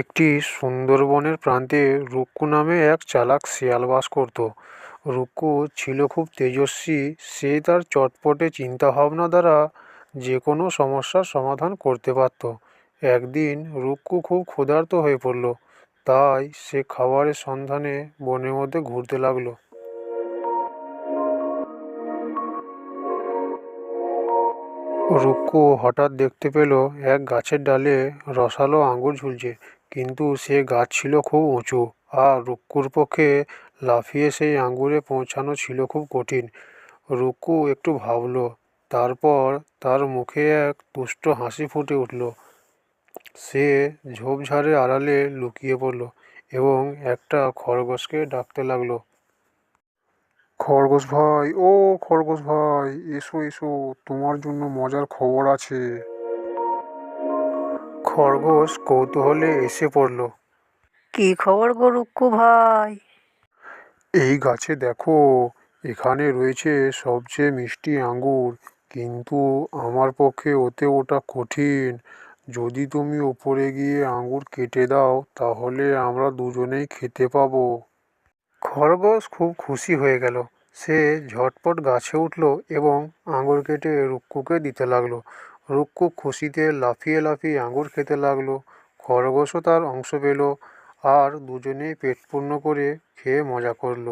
একটি সুন্দরবনের প্রান্তে রুক্কু নামে এক চালাক শেয়াল বাস করত। রুক্কু ছিল খুব তেজস্বী, সে তার চটপটে চিন্তাভাবনা দ্বারা যে কোনো সমস্যার সমাধান করতে পারত। একদিন রুক্কু খুব ক্ষুধার্ত হয়ে পড়ল, তাই সে খাবারের সন্ধানে বনের মধ্যে ঘুরতে লাগল। রুক্কু হঠাৎ দেখতে পেল, এক গাছের ডালে রসালো আঙুর ঝুলছে। কিন্তু সে গাছ ছিল খুব উঁচু আর রুক্কুর পক্ষে লাফিয়ে সেই আঙুরে পৌঁছানো ছিল খুব কঠিন। রুক্কু একটু ভাবল, তারপর তার মুখে এক তুষ্ট হাসি ফুটে উঠল। সে ঝোপঝাড়ের আড়ালে লুকিয়ে পড়ল এবং একটা খরগোশকে ডাকতে লাগল, খরগোশ ভাই, ও খরগোশ ভাই, এসো এসো, তোমার জন্য মজার খবর আছে। খরগোশ কৌতূহলে এসে পড়ল। কি খবর গো রুক্কু ভাই? এই গাছে দেখো এখানে রয়েছে সবচেয়ে মিষ্টি আঙ্গুর কিন্তু আমার পক্ষে ওতে ওটা কঠিন। যদি তুমি ওপরে গিয়ে আঙ্গুর কেটে দাও তাহলে আমরা দুজনেই খেতে পাবো। খরগোশ খুব খুশি হয়ে গেল। সে ঝটপট গাছে উঠল এবং আঙুর কেটে রুক্কুকে দিতে লাগল। রুক্কু খুশিতে লাফিয়ে লাফিয়ে আঙুর খেতে লাগল। খরগোশও তার অংশ পেল আর দুজনেই পেট পূর্ণ করে খেয়ে মজা করল।